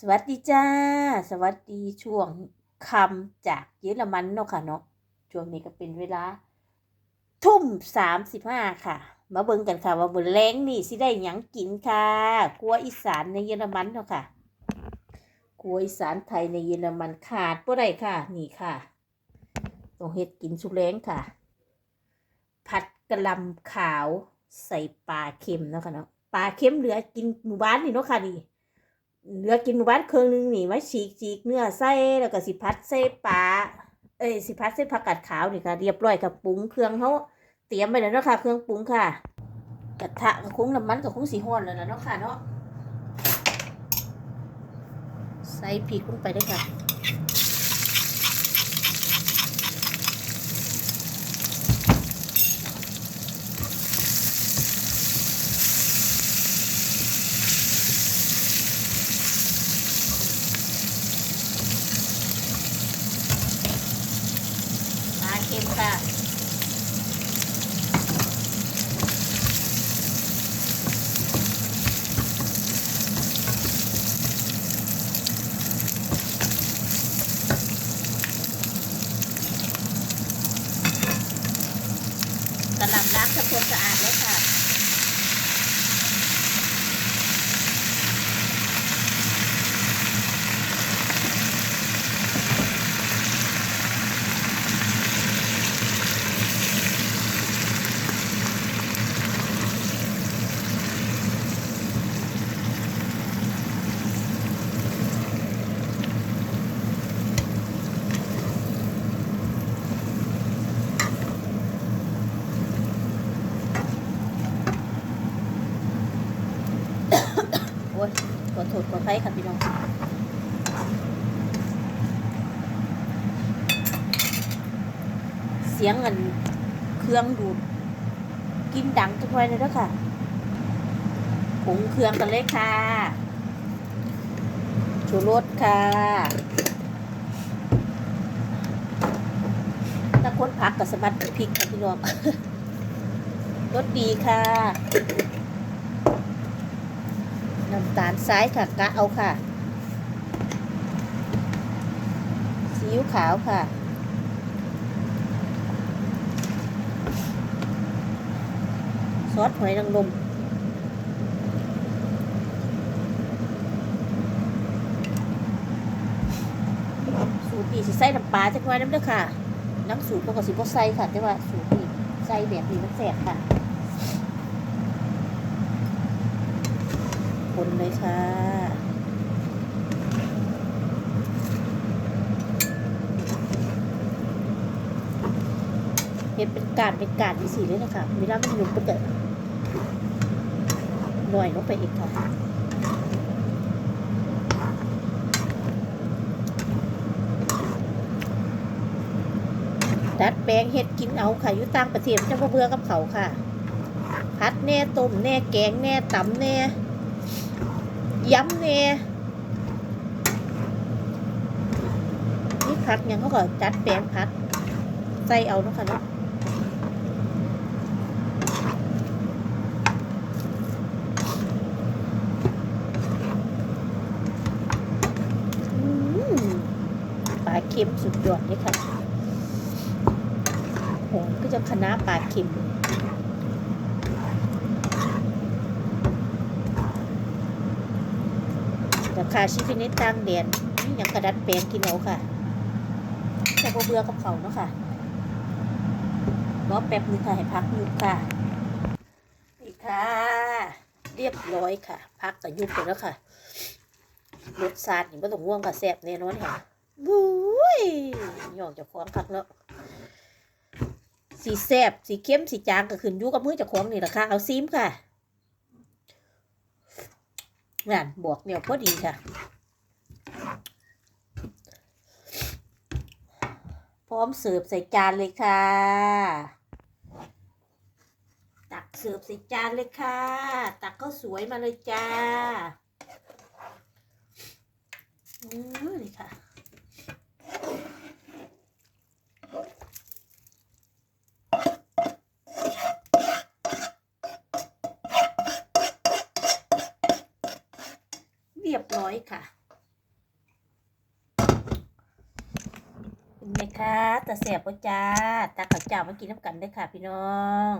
สวัสดีจ้า สวัสดีช่วงคำจากเยอรมันเนาะค่ะเนาะช่วงนี้ก็เป็นเวลา ทุ่มสามสิบห้าค่ะ มาเบิ่งกันค่ะ ว่าบนแรงนี่สิได้หยังกินค่ะครัวอีสานในเยอรมันเนาะค่ะครัวอีสานไทยในเยอรมันขาดบ่ได้ค่ะ นี่ค่ะต้องเฮ็ดกินสุแรงค่ะ ผัดกะหล่ำขาวใส่ปลาเค็มเนาะค่ะเนาะปลาเค็มเหลือกินหมู่บ้านนี่เนาะค่ะนี่ เหลือกินหมู่บ้านเครื่องหนึงนี่ไว้ฉีกฉีกเนื้อใส่แล้วก็สิพัดใส่ปลาเอ้ยสิพัดใส่ผักกาดขาวนี่ค่ะ เรียบร้อยกับปรุงเครื่องเขาเตรียมไปแล้วเนาะค่ะเครื่องปรุงค่ะ กระทะก็คงน้ำมันก็คงสีห้อนแล้วนะเนาะค่ะเนาะใส่พริกลงไปด้วยค่ะ ปลาเค็มค่ะกระหลำล้างทำความสะอาดแล้วค่ะ โอ้ยขอโทษขออภัยค่ะพี่น้องเสียงเงินเครื่องดูดกินดังทุกวันเลยแล้วค่ะผงเครื่องกันเลยค่ะชูรสค่ะตะคดผักกับสะบัดพริกค่ะพี่น้องรสดีค่ะ น้ำตาลทรายค่ะกะเอาค่ะซีอิ๊วขาวค่ะ ซอสหอยนางรมสูตรนี้สิใส่น้ำปลาจักหน่อยน้ำเด้อค่ะ น้ำสูตรปกติบ่ใส่ค่ะ แต่ว่าสูตรนี้ใส่แบบนี้มันแสบค่ะ คนเลยค่ะ เห็นเป็นการเป็นการที่สีเลยนะคะเวลามันหยุบมันจะหน่อยลงไปอีกค่ะดัดแปลงเห็ดกินเอาค่ะอยู่ต่างประเทศมันจะเบื่อกับเขาค่ะ พัดแน่ต้มแน่แกงแน่ตำแน่ ย้ำแน่นี่ผักยังเขาก็จัดแปลงผักใส่เอาเนาะค่ะเนาะปลาเค็มสุดยอดเลยค่ะหอมก็จะคณะน้าปลาเค็ม รา คาชีวิตในต่างแดนนี่ยังกระดัดแปลงกินเอาค่ะแต่บ่เบื่อกับเขาเนาะค่ะรอแป๊บนึงค่ะให้พักยุบค่ะนี่ค่ะ เรียบร้อยค่ะ พักกับยุบไปแล้วค่ะรสชาตินี่ไม่ต้องห่วงค่ะแซ่บแน่นอนค่ะบุ้ยหย่องจะคล้างคักเนาะสีแซ่บสีเข้มสีจางก็ขึ้นยู่กับมือจะคล้างนี่แหละค่ะเอาซีมค่ะ งานบวกเนี่ยพอดีค่ะ พร้อมเสิร์ฟใส่จานเลยค่ะ ตักเสิร์ฟใส่จานเลยค่ะ ตักข้าวสวยมาเลยจ้า ค่ะคุณแม่คะตาเสียบก็จ้าตาขาวจ้ามากินน้ำกันได้ค่ะ พี่น้อง